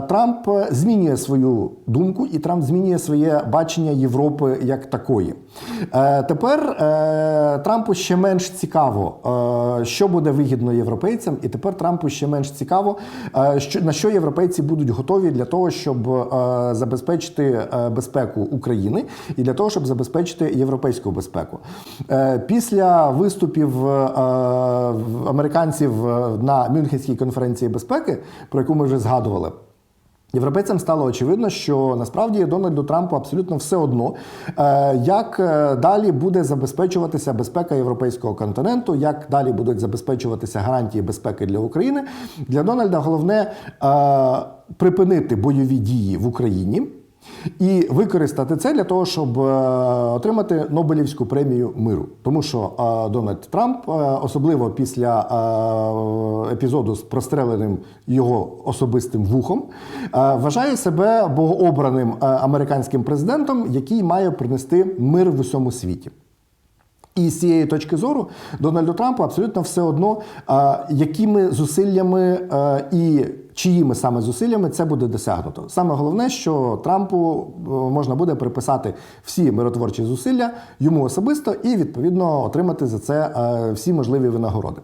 Трамп змінює свою думку і Трамп змінює своє бачення Європи як такої. Е, тепер е, Трампу ще менш цікаво, е, що буде вигідно європейцям, і тепер Трампу ще менш цікаво, на що європейці будуть готові для того, щоб забезпечити безпеку України і для того, щоб забезпечити європейську безпеку. Після виступів американців на Мюнхенській конференції безпеки, про яку ми вже згадували. Європейцям стало очевидно, що насправді Дональду Трампу абсолютно все одно, е, як е, далі буде забезпечуватися безпека європейського континенту, як далі будуть забезпечуватися гарантії безпеки для України. Для Дональда головне е, припинити бойові дії в Україні. І використати це для того, щоб е, отримати Нобелівську премію миру, тому що е, Дональд Трамп, е, особливо після епізоду з простреленим його особистим вухом, вважає себе богообраним американським президентом, який має принести мир в усьому світі. І з цієї точки зору Дональду Трампу абсолютно все одно, якими зусиллями і чиїми саме зусиллями це буде досягнуто. Саме головне, що Трампу е, можна буде приписати всі миротворчі зусилля йому особисто і відповідно отримати за це е, всі можливі винагороди.